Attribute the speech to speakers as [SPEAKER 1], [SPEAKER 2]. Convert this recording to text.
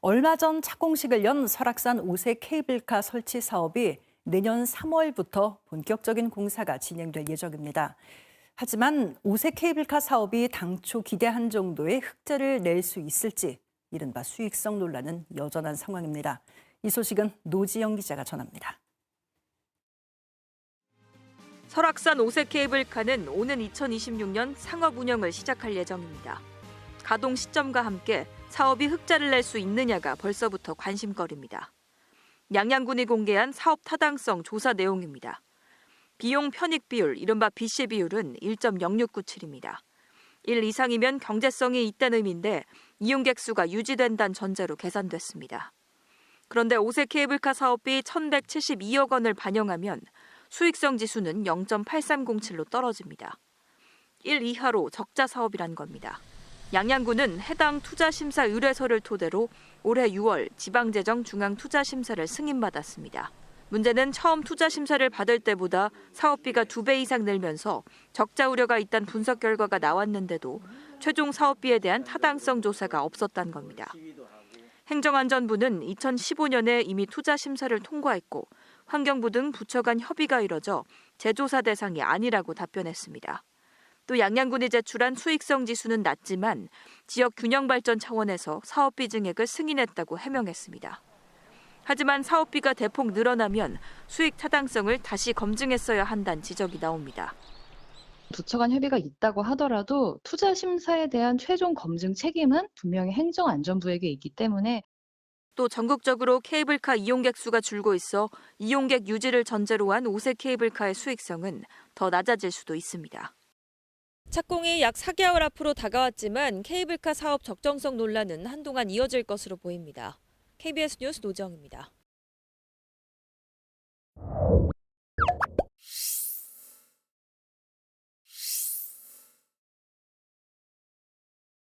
[SPEAKER 1] 얼마 전 착공식을 연 설악산 오색 케이블카 설치 사업이 내년 3월부터 본격적인 공사가 진행될 예정입니다. 하지만 오색 케이블카 사업이 당초 기대한 정도의 흑자를 낼 수 있을지 이른바 수익성 논란은 여전한 상황입니다. 이 소식은 노지영 기자가 전합니다.
[SPEAKER 2] 설악산 오색 케이블카는 오는 2026년 상업 운영을 시작할 예정입니다. 가동 시점과 함께 사업이 흑자를 낼 수 있느냐가 벌써부터 관심거리입니다. 양양군이 공개한 사업 타당성 조사 내용입니다. 비용 편익 비율, 이른바 BC 비율은 1.0697입니다. 1 이상이면 경제성이 있다는 의미인데 이용객 수가 유지된다는 전제로 계산됐습니다. 그런데 오색 케이블카 사업비 1,172억 원을 반영하면 수익성 지수는 0.8307로 떨어집니다. 1 이하로 적자 사업이란 겁니다. 양양군은 해당 투자심사 의뢰서를 토대로 올해 6월 지방재정 중앙투자심사를 승인받았습니다. 문제는 처음 투자심사를 받을 때보다 사업비가 2배 이상 늘면서 적자 우려가 있다는 분석 결과가 나왔는데도 최종 사업비에 대한 타당성 조사가 없었다는 겁니다. 행정안전부는 2015년에 이미 투자심사를 통과했고 환경부 등 부처 간 협의가 이뤄져 재조사 대상이 아니라고 답변했습니다. 또 양양군이 제출한 수익성 지수는 낮지만 지역 균형 발전 차원에서 사업비 증액을 승인했다고 해명했습니다. 하지만 사업비가 대폭 늘어나면 수익 타당성을 다시 검증했어야 한다는 지적이 나옵니다.
[SPEAKER 3] 부처 간 협의가 있다고 하더라도 투자 심사에 대한 최종 검증 책임은 분명히 행정안전부에게 있기 때문에
[SPEAKER 2] 또 전국적으로 케이블카 이용객 수가 줄고 있어 이용객 유지를 전제로 한 오색 케이블카의 수익성은 더 낮아질 수도 있습니다. 착공이 약 4개월 앞으로 다가왔지만 케이블카 사업 적정성 논란은 한동안 이어질 것으로 보입니다. KBS 뉴스 노정입니다.